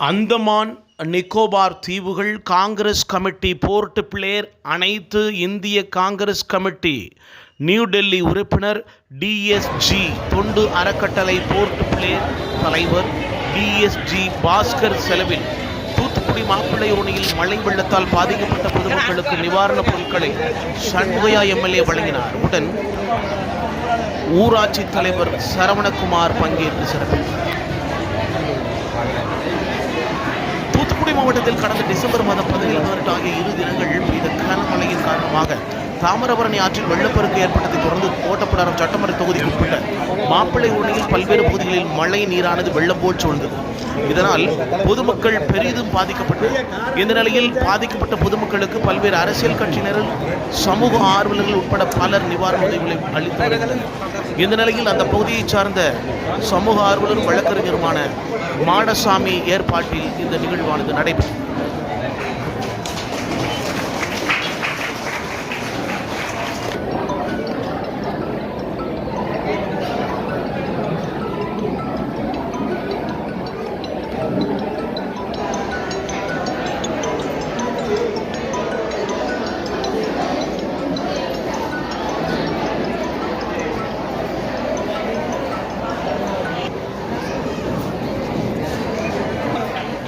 அந்தமான் நிக்கோபார் தீவுகள் Congress committee board Blair அனைத்து இந்திய காங்கிரஸ் கமிட்டி நியூ டெல்லி உறுப்பினர் டிஎஸ்ஜி தொண்டு அறக்கட்டளை போர்ட் பிளேர் தலைவர் டிஎஸ்ஜி பாஸ்கர் செலவில் தூத்துக்குடி மாப்பிள்ளையோனியில் மழை வெள்ளத்தால் பாதிக்கப்பட்ட பொதுமக்களுக்கு நிவாரணப் பொருட்களை சண்முகையா எம்எல்ஏ வழங்கினார். உடன் ஊராட்சி தலைவர் சரவணகுமார் பங்கேற்று சிறப்பித்தார் தூத்துக்குடி மாவட்டத்தில் கடந்த டிசம்பர் மாதம் பதினேழு ஆகிய இரு தினங்கள் பெய்த கனமழையின் காரணமாக தாமிரபரணி ஆற்றில் வெள்ளப்பெருக்கு ஏற்பட்டதை தொடர்ந்து கோட்டப்படாரம் சட்டமன்ற தொகுதிக்கு உட்பட்ட மாப்பிள்ளை ஊரணியில் பல்வேறு பகுதிகளில் மழை நீரானது வெள்ளம் போல் சூழ்ந்தது. இதனால் பொதுமக்கள் பெரிதும் பாதிக்கப்பட்டது இந்த நிலையில் பாதிக்கப்பட்ட பொதுமக்களுக்கு பல்வேறு அரசியல் கட்சியினரும் சமூக ஆர்வலர்கள் உட்பட பலர் நிவாரண உதவிகளை அளித்து வருகின்றனர். இந்த நிலையில் அந்த பகுதியைச் சார்ந்த சமூக ஆர்வலர் வழக்கறிஞருமான மாடசாமி ஏற்பாட்டில் இந்த நிகழ்வானது நடைபெற்றது.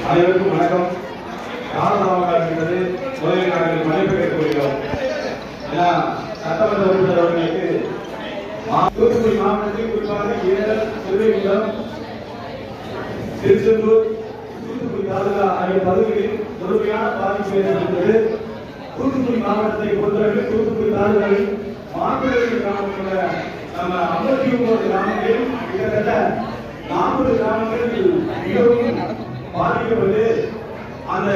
அனைவருக்கும் வணக்கம். காலதாமதாக இருந்தது முதலில் நாங்கள் மதிப்பு கேட்கிறோம் ஏன்னா சட்டமன்ற உறுப்பினர் அவர்களுக்கு தூத்துக்குடி மாவட்டத்தில் குறிப்பாக ஏழல் திருவேங்குளம் திருச்செந்தூர் தூத்துக்குடி தாலுகா ஆகிய பகுதிகளில் முழுமையான பாதிப்பு ஏற்பட்டது தூத்துக்குடி மாவட்டத்தை பொறுத்தவரை தூத்துக்குடி தாலுகாவில் மாப்பிள்ளை கிராமத்தில் நம்ம ஐம்பத்தி ஒன்பது கிராமங்களில் கிட்டத்தட்ட நாற்பது கிராமங்களில் மிகவும் பாதிக்கப்பட்டு அந்த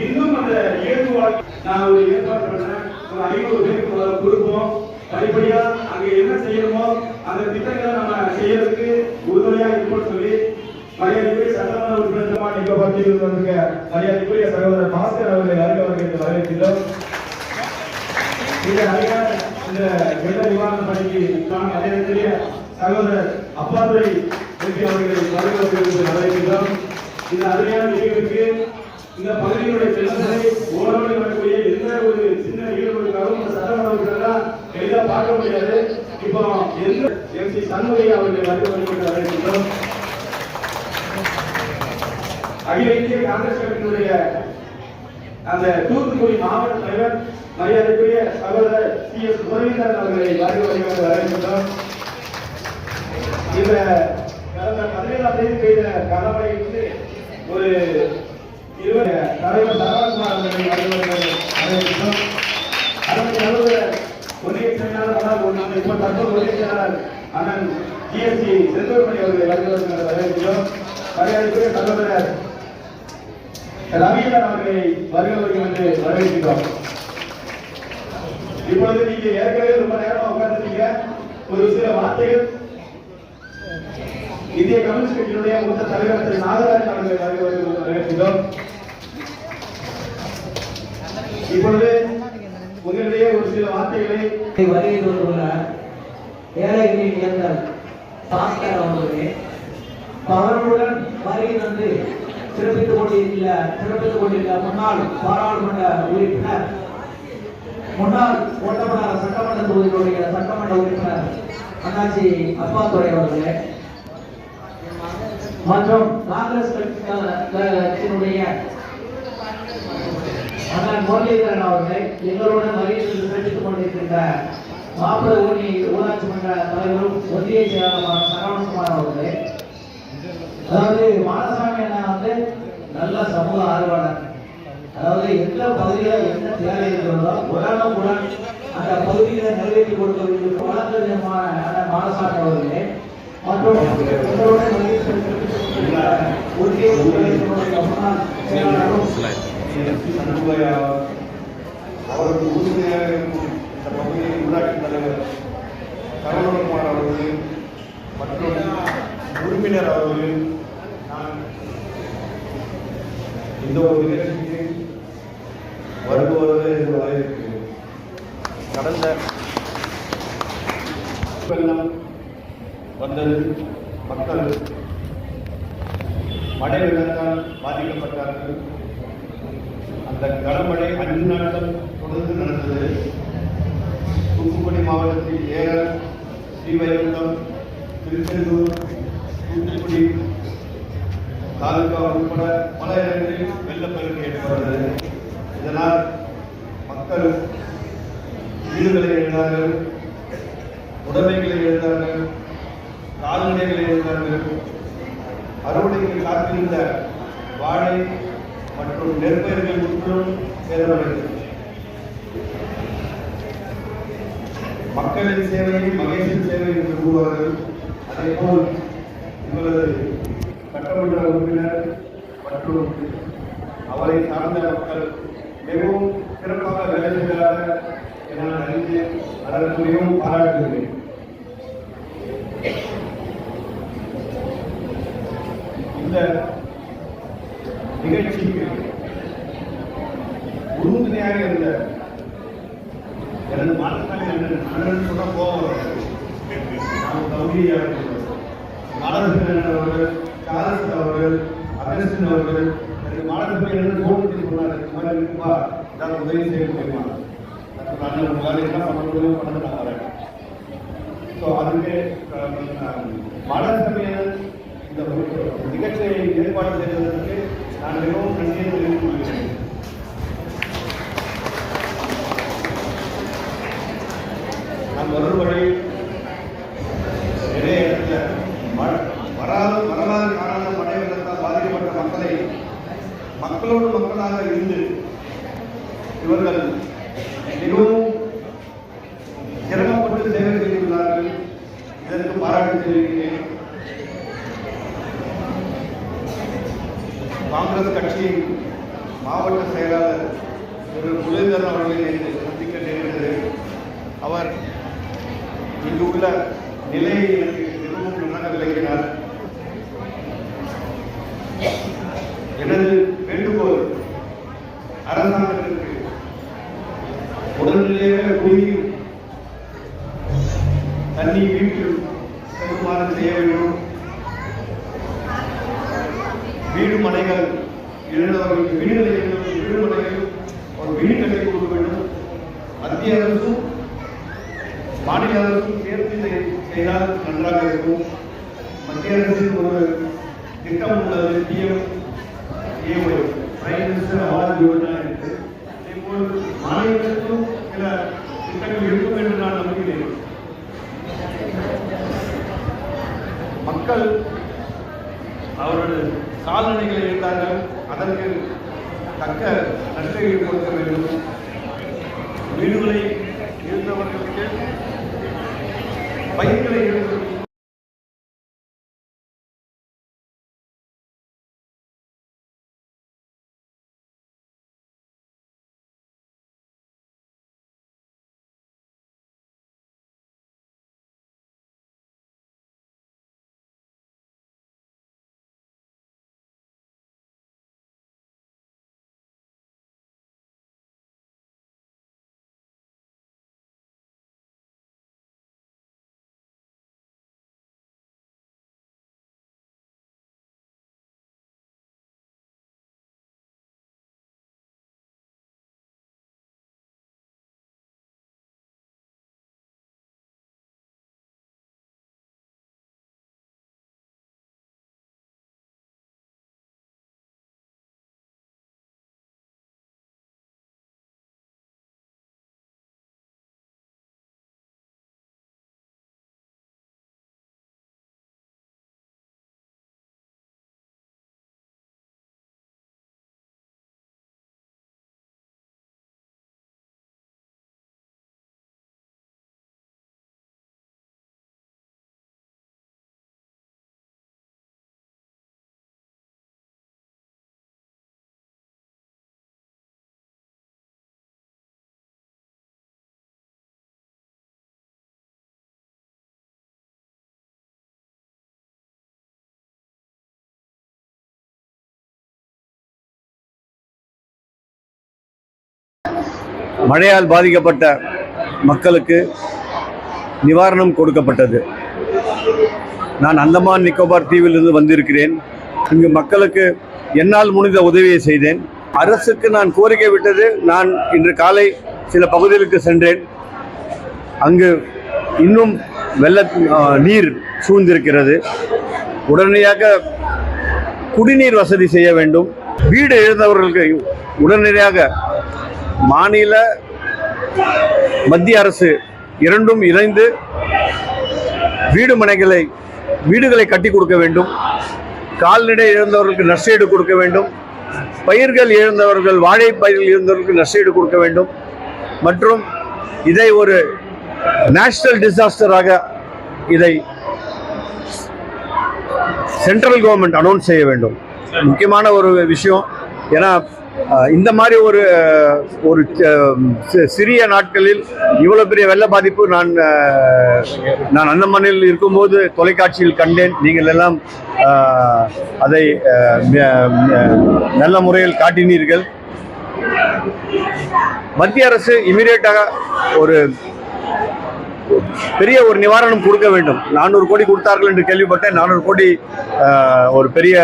இன்னும் அந்த இயல்பு வாழ்க்கை நான் ஒரு ஏற்பாடு பண்ணேன். ஒரு ஐநூறு பேருக்கு கொடுப்போம். படிப்படியா அங்க என்ன செய்யணுமோ அந்த திட்டங்களை நம்ம செய்யறதுக்கு உறுதுணையா இருக்கும்னு சொல்லி மரியாதைக்குரிய சட்டமன்ற உறுப்பினர் நீங்க பகுதியில் வந்திருக்க மரியாதைக்குரிய சகோதரர் பாஸ்கர் அவர்களை வருக அவர்களுக்கு வரவேற்கிறோம் இந்த அருமையான இந்த வெள்ள நிவாரண பணிக்கு நான் மரியாதைக்குரிய சகோதரர் அப்பாதுரை அவர்களை வரவேற்கிறோம் இந்த அருமையான நிகழ்வுக்கு இந்த பகுதியினுடைய பெண்களை ஓடோடி வரக்கூடிய எந்த ஒரு சின்ன ஈடுபடுத்தாலும் இந்த சட்டமன்ற எளிதாக பார்க்க முடியாது. இப்போ எந்த எம் சி சண்முகை அவர்களை வருக வருகின்ற அகில இந்திய காங்கிரஸ் கட்சியினுடைய அந்த தூத்துக்குடி மாவட்ட தலைவர் மரியாதைக்குரிய சகோதரர் சி எஸ் முரளிதரன் அவர்களை வருக வருகிறது வரவேற்கின்றோம் இந்த கடந்த பதினேழாம் தேதி பெய்த கனமழை வந்து ஒரு இருவர் தலைவர் சரவணகுமார் அவர்களை வருக அதற்கு ஒன்றிய செயலாளர் இப்போ தற்போது ஒன்றிய செயலாளர் அண்ணன் ஜிஎஸ்டி செந்தூர்மணி அவர்களை வருக வரவேற்கிறோம் மரியாதைக்குரிய சகோதரர் ரவீந்திரன் அவர்களை வருக என்று வரவேற்கிறோம் இப்பொழுது நீங்க ஏற்கனவே ரொம்ப நேரமா உட்கார்ந்துட்டீங்க ஒரு சில வார்த்தைகள் இந்திய கம்யூனிஸ்ட் கட்சியினுடைய மூத்த தலைவர் திரு நாகராஜன் அவர்களை வரவேற்கிறோம். இப்பொழுது உங்களிடையே ஒரு சில வார்த்தைகளை வருகை கொண்டுள்ள ஏழைகளின் இயந்தர் பாஸ்கர் அவர்களே அவர்களுடன் வருகை தந்து சிறப்பித்துக் கொண்டிருக்கிற சிறப்பித்துக் கொண்டிருக்கிற முன்னாள் பாராளுமன்ற உறுப்பினர் முன்னாள் ஓட்டப்படாத சட்டமன்ற தொகுதியினுடைய சட்டமன்ற உறுப்பினர் அண்ணாச்சி அப்பாத்துறை அவர்களே மற்றும் காங்கிரஸ் கட்சியினுடைய அண்ணன் முரளிதரன் அவர்களை எங்களுடன் வருகையில் சிறப்பித்துக் கொண்டிருக்கின்ற மாப்பிள ஊனி ஊராட்சி மன்ற தலைவரும் ஒன்றிய செயலாளருமான சரவணகுமார் அவர்களே. அதாவது மாடசாமி அண்ணா வந்து நல்ல சமூக ஆர்வலர். அதாவது எந்த பகுதியில் என்ன தேவை இருக்கிறதோ உடனுக்குடன் அந்த பகுதியில் நிறைவேற்றி கொடுக்க வழக்கறிஞமான அண்ணன் மாடசாமி அவர்களே. மற்றும் எங்களுடன் வருகை இந்த தலைவர் சரவணகுமார் அவர்கள் மற்றும் உறுப்பினர் அவர்கள் நான் இந்த ஒரு நிகழ்ச்சிக்கு வருபவர்கள் என்று வரவேற்கிறேன் கடந்த வெள்ளம் வந்தது மக்கள் மழை வெள்ளத்தால் பாதிக்கப்பட்டார்கள். அந்த கனமழை அந்நாட்டம் தொடர்ந்து நடந்தது. தூத்துக்குடி மாவட்டத்தில் ஏரல் ஸ்ரீவைகுண்டம் திருச்செந்தூர் தூத்துக்குடி தாலுகா உட்பட பல இடங்களில் வெள்ளப்பெருக்கு ஏற்பட்டது. இதனால் மக்கள் வீடுகளை இழந்தார்கள் உடமைகளை இழந்தார்கள் கால்நடைகளை எழுந்தார்கள் அறுவடைக்கு காத்திருந்த வாழை மற்றும் நெற்பயிர்கள் முற்றிலும் சேதமடைந்தது. மக்களின் சேவையும் மகேஷின் சேவை என்று கூறுவார்கள். அதேபோல் இவரது சட்டமன்ற உறுப்பினர் மற்றும் அவரை சார்ந்த மக்கள் மிகவும் சிறப்பாக வேலை செய்கிறார்கள் என நான் அறிந்து அதற்கு மிகவும் பாராட்டுகிறேன் இந்த நிகழ்ச்சிக்கு உறுதுணையாக இருந்த ரெண்டு மாற்றத்தால் அண்ணன் அண்ணன் சொன்ன கோபம் வரும். நான் தம்பியாக இருக்கிறேன். அவர்கள் சாரஸ் அவர்கள் அகரசன் அவர்கள் எனக்கு மாணவர்கள் என்ன தோன்றி சொன்னார். இந்த மாதிரி இருக்குமா? நான் உதவி செய்ய முடியுமா? நான் சொன்னேன், உங்களால் என்ன பண்ண முடியுமோ பண்ண நான் வரேன் ஸோ அதுக்கு மாணவர் இந்த நிகழ்ச்சியை ஏற்பாடு செய்ததற்கு நான் மிகவும் நன்றியை தெரிவித்துக் கொள்கிறேன் நான் வரும் வழி நிறைய இடத்துல மழை வராத வரலாறு காணாத மழை வெள்ளத்தால் பாதிக்கப்பட்ட மக்களை மக்களோடு மக்களாக இருந்து இவர்கள் மிகவும் சிரமப்பட்டு சேவை செய்துள்ளார்கள் இதற்கு பாராட்டு தெரிவிக்கிறேன். காங்கிரஸ் கட்சியின் மாவட்ட செயலாளர் திரு முரளிதரன் அவர்களை நேற்று சந்திக்க நேர்ந்தது அவர் இங்கு உள்ள நிலையை எனக்கு மிகவும் நன்றாக விளக்கினார் எனது வேண்டுகோள் அரசாங்க உடனடியாக குடியும். தண்ணி வீட்டில் செல்லுமாறு செய்ய வேண்டும் வீடு மனைகள் இழந்தவர்களுக்கு வீடுகளை இழந்தவர்களுக்கு வீடு மனைகள் ஒரு வீடு கட்டி கொடுக்க வேண்டும். மத்திய அரசும் மாநில அரசும் சேர்த்து செய்- செய்தால் நன்றாக இருக்கும். மத்திய அரசின் ஒரு திட்டம் உள்ளது PM AY prime minister Awas Yojana இருக்கு. அதேபோல் மாநிலத்திலும் சில திட்டங்கள் இருக்கும் என்று நான் நம்புகிறேன். மக்கள் அவரது சாதனைகளை இழந்தார்கள். அதற்கு தக்க நஷ்டஈடு கொடுக்க வேண்டும். வீடுகளை மழையால் பாதிக்கப்பட்ட மக்களுக்கு நிவாரணம் கொடுக்கப்பட்டது. நான் அந்தமான் நிக்கோபார் தீவிலிருந்து வந்திருக்கிறேன். இங்கு மக்களுக்கு என்னால் முடிந்த உதவியை செய்தேன். அரசுக்கு நான் கோரிக்கை விட்டது. நான் இன்று காலை சில பகுதிகளுக்கு சென்றேன். அங்கு இன்னும் வெள்ள நீர் சூழ்ந்திருக்கிறது. உடனடியாக குடிநீர் வசதி செய்ய வேண்டும். வீடு இழந்தவர்களுக்கு உடனடியாக மாநில மத்திய அரசு இரண்டும் இணைந்து வீடு மனைகளை வீடுகளை கட்டி கொடுக்க வேண்டும். கால்நடை இழந்தவர்களுக்கு நஷ்டஈடு கொடுக்க வேண்டும். பயிர்கள் இழந்தவர்கள் வாழை பயிர்கள் இழந்தவர்களுக்கு நஷ்டஈடு கொடுக்க வேண்டும். மற்றும் இதை ஒரு நேஷனல் டிசாஸ்டராக இதை சென்ட்ரல் கவர்மெண்ட் அனௌன்ஸ் செய்ய வேண்டும். முக்கியமான ஒரு விஷயம் ஏன்னா இந்த மாதிரி ஒரு ஒரு சிறிய நாட்களில் இவ்வளோ பெரிய வெள்ள பாதிப்பு நான் நான் நான் அந்தமனில் இருக்கும்போது தொலைக்காட்சியில் கண்டேன். நீங்கள் எல்லாம் அதை நல்ல முறையில் காட்டினீர்கள். மத்திய அரசு இமீடியட்டாக ஒரு பெரிய ஒரு நிவாரணம் கொடுக்க வேண்டும். நானூறு கோடி கொடுத்தார்கள் என்று கேள்விப்பட்டேன். நானூறு கோடி ஒரு பெரிய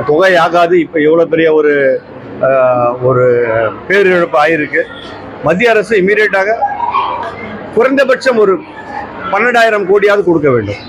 தொகை ஆகாது இப்போ எவ்வளோ பெரிய ஒரு ஆஹ், ஒரு பேரிழப்பு ஆயிருக்கு. மத்திய அரசு இமீடியட்டாக குறைந்தபட்சம் ஒரு பன்னெண்டாயிரம் கோடியாவது கொடுக்க வேண்டும்.